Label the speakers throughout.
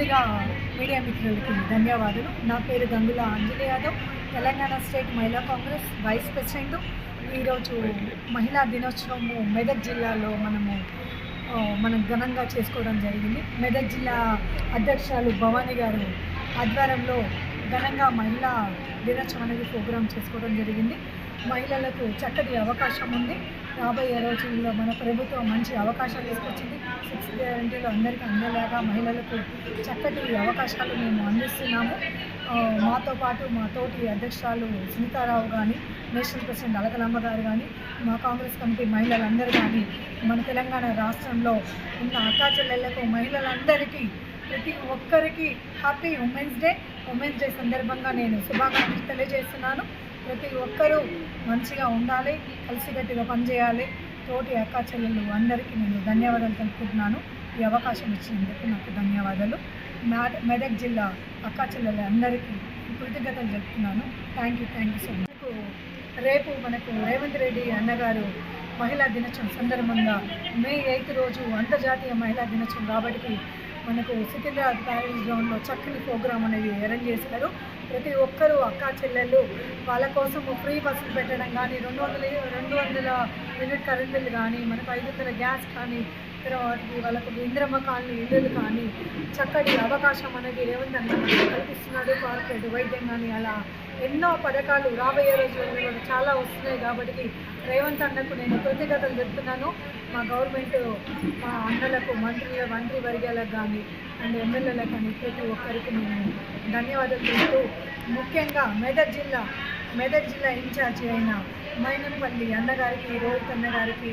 Speaker 1: ముందుగా మీడియా మిత్రులకి ధన్యవాదాలు. నా పేరు Gangula Anjali Yadav. Telangana state Mahila Congress vice president. ఈరోజు మహిళా దినోత్సవము మెదక్ జిల్లాలో మనము మనం ఘనంగా చేసుకోవడం జరిగింది. మెదక్ జిల్లా అధ్యక్షురాలు భవానీ గారు ఆధ్వర్యంలో ఘనంగా మహిళా దినోత్సవం అనేది ప్రోగ్రాం చేసుకోవడం జరిగింది. మహిళలకు చక్కటి అవకాశం ఉంది. రాబోయే రోజుల్లో మన ప్రభుత్వం మంచి అవకాశాలు తీసుకొచ్చింది. సిక్స్ గ్యారంటీలో అందరికీ అందేలాగా మహిళలకు చక్కటి అవకాశాలు మేము అందిస్తున్నాము. మాతో పాటు మా తోటి అధ్యక్షురాలు సునీతారావు కానీ నేషనల్ ప్రెసిడెంట్ అలకలమ్మ గారు కానీ మా కాంగ్రెస్ కమిటీ మహిళలందరూ కానీ మన తెలంగాణ రాష్ట్రంలో ఉన్న అక్కా చెల్లెళ్ళకు మహిళలందరికీ ప్రతి ఒక్కరికి happy women's day. Women's day సందర్భంగా నేను శుభాకాంక్షలు తెలియజేస్తున్నాను. ప్రతి ఒక్కరూ మంచిగా ఉండాలి కలిసికట్టుగా పనిచేయాలి. తోటి అక్క చెల్లెలు అందరికీ నేను ధన్యవాదాలు తెలుపుకుంటున్నాను. ఈ అవకాశం ఇచ్చినందుకు నాకు ధన్యవాదాలు. మెదక్ జిల్లా అక్క చెల్లెలు అందరికీ కృతజ్ఞతలు చెప్తున్నాను thank you thank you so much రేపు మనకు రేవంత్ రెడ్డి అన్నగారు మహిళా దినోత్సవం సందర్భంగా మే ఎయిత్ రోజు అంతర్జాతీయ మహిళా దినోత్సవం కాబట్టి మనకు సికింద్రాబాద్ ప్యారేజ్ గ్రౌండ్లో చక్కని ప్రోగ్రాం అనేది అరేంజ్ చేశారు. ప్రతి ఒక్కరూ అక్కా చెల్లెళ్ళు వాళ్ళ కోసం ఫ్రీ బస్సులు పెట్టడం కానీ రెండు వందల రెండు వందల యూనిట్ కరెంట్ బిల్లు కానీ మనకు ఐదు వందల గ్యాస్ కానీ తర్వాత వాళ్ళకు ఇంద్రమ్మ కాలనీ ఇల్లులు కానీ చక్కటి అవకాశం అనేది రేవంత్ అన్న కల్పిస్తున్నాడు కార్పొరేట్ వైద్యం కానీ అలా. ఎన్నో పథకాలు రాబోయే రోజుల్లో కూడా చాలా వస్తున్నాయి కాబట్టి రేవంత్ అన్నకు నేను కృతజ్ఞతలు చెప్తున్నాను. మా గవర్నమెంట్ మా అన్నలకు మంత్రుల మంత్రి వర్గాలకు కానీ అండ్ ఎమ్మెల్యేలకు కానీ ప్రతి ఒక్కరికి నేను ధన్యవాదాలు చెప్తూ ముఖ్యంగా మెదక్ జిల్లా మెదక్ జిల్లా ఇన్ఛార్జి అయిన మైనంపల్లి అన్నగారికి రోహిత్ అన్నగారికి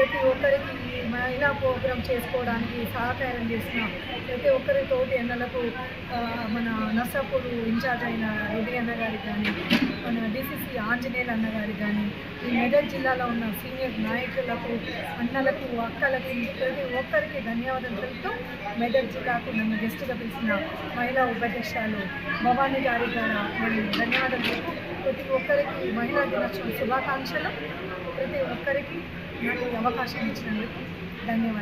Speaker 1: ప్రతి ఒక్కరికి మహిళా ప్రోగ్రాం చేసుకోవడానికి సహకారం చేసిన ప్రతి ఒక్కరి తోటి అన్నలకు మన నర్సాపూర్ ఇన్ఛార్జ్ అయిన రెడ్డి అన్న గారికి కానీ మన డిసిసి ఆంజనేయులు అన్న గారికి కానీ ఈ మెదక్ జిల్లాలో ఉన్న సీనియర్ నాయకులకు అన్నలకు అక్కలకి ప్రతి ఒక్కరికి ధన్యవాదాలు తెలుపుతూ మెదక్ జిల్లాకు నన్ను గెస్ట్గా పిలిచిన మహిళా ఉపాధ్యక్షురాలు భవానీ గారి ద్వారా నేను ధన్యవాదాలు తెలుపుతూ ప్రతి ఒక్కరికి మహిళా దినోత్సవం శుభాకాంక్షలు. ప్రతి ఒక్కరికి నాకు అవకాశం ఇచ్చినందుకు ధన్యవాదాలు.